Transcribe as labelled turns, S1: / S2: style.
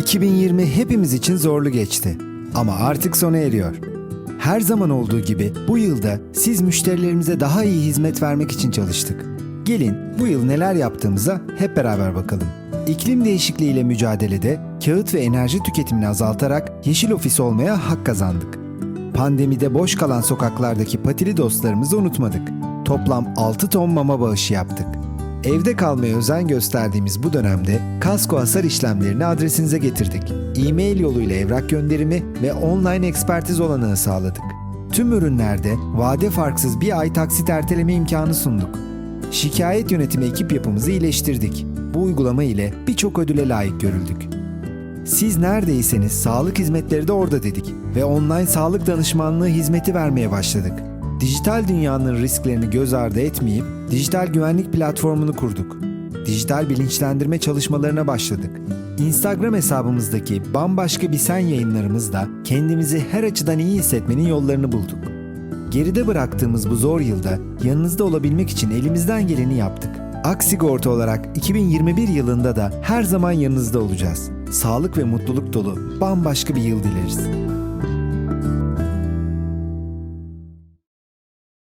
S1: 2020 hepimiz için zorlu geçti ama artık sona eriyor. Her zaman olduğu gibi bu yılda siz müşterilerimize daha iyi hizmet vermek için çalıştık. Gelin bu yıl neler yaptığımıza hep beraber bakalım. İklim değişikliğiyle mücadelede kağıt ve enerji tüketimini azaltarak yeşil ofis olmaya hak kazandık. Pandemide boş kalan sokaklardaki patili dostlarımızı unutmadık. Toplam 6 ton mama bağışı yaptık. Evde kalmaya özen gösterdiğimiz bu dönemde kasko hasar işlemlerini adresinize getirdik. E-mail yoluyla evrak gönderimi ve online ekspertiz olanağı sağladık. Tüm ürünlerde vade farksız bir ay taksit erteleme imkanı sunduk. Şikayet yönetimi ekip yapımızı iyileştirdik. Bu uygulama ile birçok ödüle layık görüldük. Siz neredeyseniz sağlık hizmetleri de orada dedik ve online sağlık danışmanlığı hizmeti vermeye başladık. Dijital dünyanın risklerini göz ardı etmeyip dijital güvenlik platformunu kurduk. Dijital bilinçlendirme çalışmalarına başladık. Instagram hesabımızdaki bambaşka bir sen yayınlarımızda kendimizi her açıdan iyi hissetmenin yollarını bulduk. Geride bıraktığımız bu zor yılda yanınızda olabilmek için elimizden geleni yaptık. Aksigorta olarak 2021 yılında da her zaman yanınızda olacağız. Sağlık ve mutluluk dolu bambaşka bir yıl dileriz.